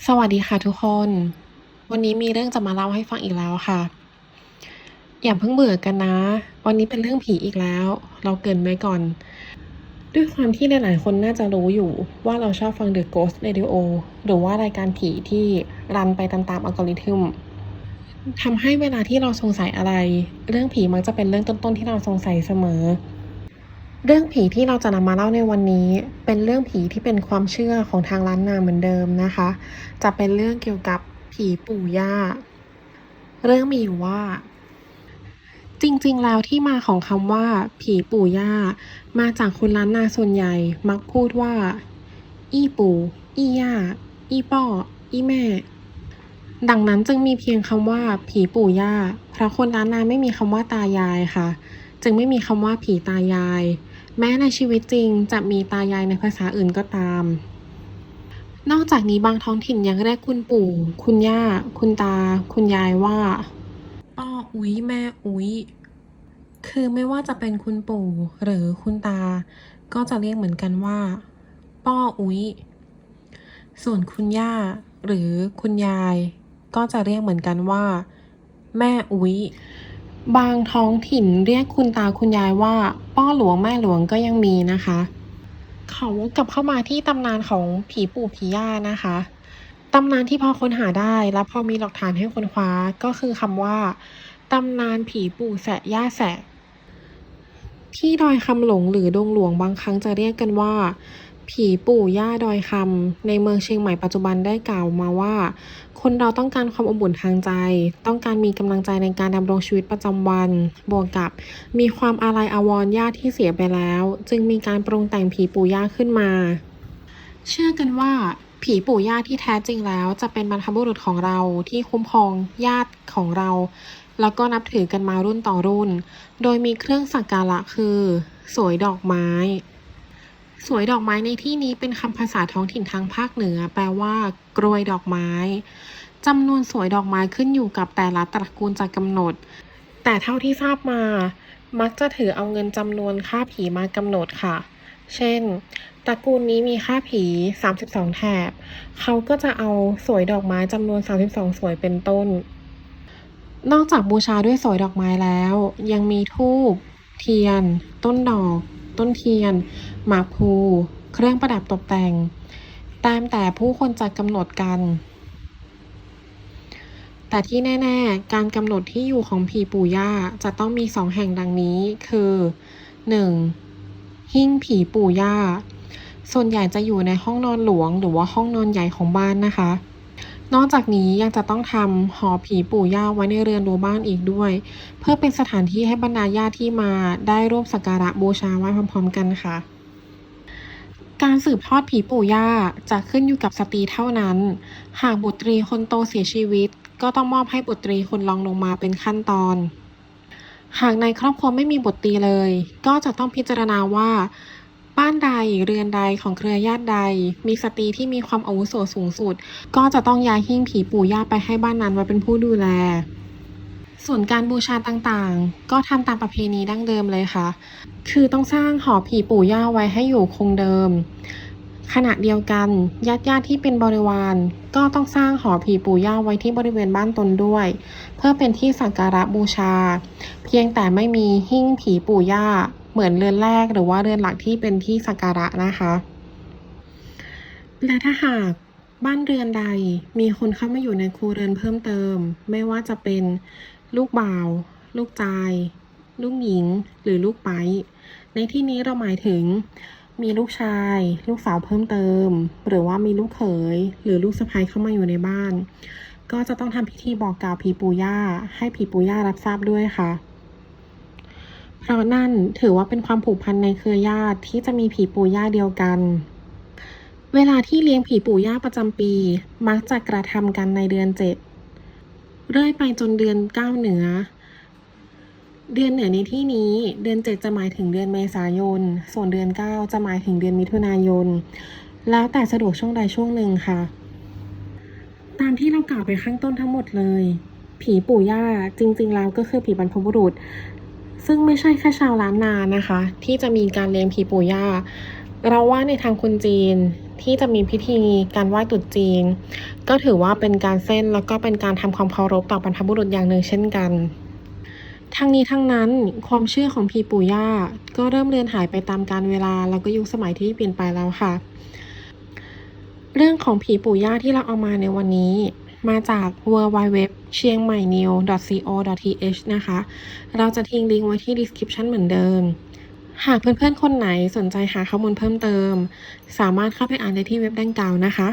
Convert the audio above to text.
สวัสดีค่ะทุกคน วันนี้มีเรื่องจะมาเล่าให้ฟังอีกแล้วค่ะ อย่าเพิ่งเบื่อกันนะ วันนี้เป็นเรื่องผีอีกแล้ว เราเกินไว้ก่อน ด้วยความที่หลายๆคนน่าจะรู้อยู่ว่าเราชอบฟัง The Ghost Radio หรือว่ารายการผีที่รันไปตามๆอัลกอริทึมทำให้เวลาที่เราสงสัยอะไร เรื่องผีมักจะเป็นเรื่องต้นๆที่เราสงสัยเสมอ เรื่องผีที่เราจะนำมาเล่าในวันนี้ เป็นเรื่องผีที่เป็นความเชื่อของทางล้านนาเหมือนเดิมนะคะ จะเป็นเรื่องเกี่ยวกับผีปู่ย่า เรื่องมีอยู่ว่า จริงๆแล้วที่มาของคำว่า ผีปู่ย่า มาจากคนล้านนาส่วนใหญ่ มักพูดว่า อีปู่ อีย่า อีป้อ อีแม่ ดังนั้นจึงมีเพียงคำว่า ผีปู่ย่าเพราะคนล้านนาไม่มีคำว่าตายายค่ะ จึงไม่มีคำว่าผีตายาย แม้ในชีวิตจริงจะมีตายายในภาษาอื่นก็ตาม นอกจากนี้บางท้องถิ่นยังเรียกคุณปู่ คุณย่า คุณตา คุณยายว่าป้ออุ๊ยแม่อุ๊ยคือไม่ว่าจะเป็นคุณปู่หรือคุณตา ก็จะเรียกเหมือนกันว่า ป้ออุ๊ยส่วนคุณย่าหรือคุณยาย ก็จะเรียกเหมือนกันว่า แม่อุ๊ย บางท้องถิ่นเรียกคุณตาคุณยายว่า ป้อหลวงแม่หลวงก็ยังมีนะคะ เขอวกกลับเข้ามาที่ตำนานของผีปู่ผีย่านะคะตำนานที่พอค้นหาได้และพอมีหลักฐานให้ค้นคว้าก็คือคำว่าตำนานผีปู่แสะย่าแสะที่ดอยคำหลงหรือดงหลวงบางครั้งจะเรียกกันว่า ผีปู่ย่าดอยคำในเมืองเชียงใหม่ปัจจุบันได้กล่าวมาว่า คนเราต้องการความอบอุ่นทางใจ ต้องการมีกำลังใจในการดำรงชีวิตประจำวัน บวกกับ มีความอาลัยอาวรณ์ญาติที่เสียไปแล้ว จึงมีการปรุงแต่งผีปู่ย่าขึ้นมา เชื่อกันว่า ผีปู่ย่าที่แท้จริงแล้วจะเป็นบรรพบุรุษของเราที่คุ้มครองญาติของเราแล้วก็นับถือกันมารุ่นต่อรุ่น โดยมีเครื่องสักการะคือ สวยดอกไม้ สวยดอกไม้ในที่นี้เป็นคำภาษาท้องถิ่นทางภาคเหนือ แปลว่ากรวยดอกไม้จำนวนสวยดอกไม้ขึ้นอยู่กับแต่ละตระกูลจะกำหนด แต่เท่าที่ทราบมา มักจะถือเอาเงินจำนวนค่าผีมากำหนดค่ะ เช่น ตระกูลนี้มีค่าผี 32 แถบ เขาก็จะเอาสวยดอกไม้จำนวน 32 สวยเป็นต้น นอกจากบูชาด้วยสวยดอกไม้แล้ว ยังมีธูป เทียน ต้นดอก ต้นเทียน หมากพลูเครื่องประดับตกแต่ง ตามแต่ผู้คนจะกำหนดกัน แต่ที่แน่ ๆ การกำหนดที่อยู่ของผีปู่ย่าจะต้องมีสองแห่งดังนี้ คือ 1. หิ้งผีปู่ย่า ส่วนใหญ่จะอยู่ในห้องนอนหลวง หรือว่าห้องนอนใหญ่ของบ้านนะคะ นอกจากนี้ยังจะต้องทำหอผีปู่ย่าไว้ในเรือนรั้วบ้านอีกด้วย เพื่อเป็นสถานที่ให้บรรดาญาติที่มาได้ร่วมสักการะบูชาไหว้พร้อมๆกันค่ะ การสืบทอดผีปู่ย่าจะขึ้นอยู่กับสตรีเท่านั้น หากบุตรีคนโตเสียชีวิต ก็ต้องมอบให้บุตรีคนรองลงมาเป็นขั้นตอน หากในครอบครัวไม่มีบุตรีเลย ก็จะต้องพิจารณาว่า บ้านใดเรือนใดของเครือญาติใด มีสตรีที่มีความอาวุโสสูงสุด ก็จะต้องย้ายหิ้งผีปู่ย่าไปให้บ้านนั้นไว้เป็นผู้ดูแล ส่วนการบูชาต่างๆ ก็ทำตามประเพณีดั้งเดิมเลยค่ะ คือต้องสร้างหอผีปู่ย่าไว้ให้อยู่คงเดิม ขณะเดียวกันญาติญาติๆที่เป็นบริวาร ก็ต้องสร้างหอผีปู่ย่าไว้ที่บริเวณบ้านตนด้วย เพื่อเป็นที่สักการะบูชา เพียงแต่ไม่มีหิ้งผีปู่ย่า เหมือนเรือนแรกหรือว่าเรือนหลักที่เป็นที่สักการะนะคะ และถ้าหากบ้านเรือนใดมีคนเข้ามาอยู่ในครัวเรือนเพิ่มเติม ไม่ว่าจะเป็นลูกบ่าว ลูกจาย ลูกหญิง หรือลูกไป ในที่นี้เราหมายถึง มีลูกชาย ลูกสาวเพิ่มเติม หรือว่ามีลูกเขย หรือลูกสะใภ้เข้ามาอยู่ในบ้าน ก็จะต้องทำพิธีบอกกล่าวผีปู่ย่าให้ผีปู่ย่ารับทราบด้วยค่ะ เพราะนั่นถือว่าเป็นความผูกพันในเครือญาติที่จะมีผีปู่ย่าเดียวกัน เวลาที่เลี้ยงผีปู่ย่าประจำปี มักจะกระทำกันในเดือนเจ็ดเรื่อยไปจนเดือนเก้าเหนือ เดือนเหนือในที่นี้เดือนเจ็ดจะหมายถึงเดือนเมษายน ส่วนเดือนเก้าจะหมายถึงเดือนมิถุนายน แล้วแต่สะดวกช่วงใดช่วงหนึ่งค่ะ ตามที่เรากล่าวไปข้างต้นทั้งหมดเลยผีปู่ย่าจริงๆ แล้วก็คือผีบรรพบุรุษ ซึ่งไม่ใช่แค่ชาวล้านนานะคะ ที่จะมีการเลี้ยงผีปู่ย่า เราว่าในทางคนจีนที่จะมีพิธีการไหว้ตรุษจีน ก็ถือว่าเป็นการเส้นแล้วก็เป็นการทำความเคารพต่อบรรพบุรุษอย่างหนึ่งเช่นกันทั้งนี้ทั้งนั้นความเชื่อของผีปู่ย่าก็เริ่มเลือนหายไปตามกาลเวลาแล้วก็ยุคสมัยที่เปลี่ยนไปแล้วค่ะ เรื่องของผีปู่ย่าที่เราเอามาในวันนี้ มาจาก w w w เชียงใหม่ new co th นะคะ เราจะทิ้งลิงก์ไว้ที่ description เหมือนเดิม หากเพื่อนๆ คนไหนสนใจหาข้อมูลเพิ่มเติม สามารถเข้าไปอ่านได้ที่เว็บดังกล่าวนะคะ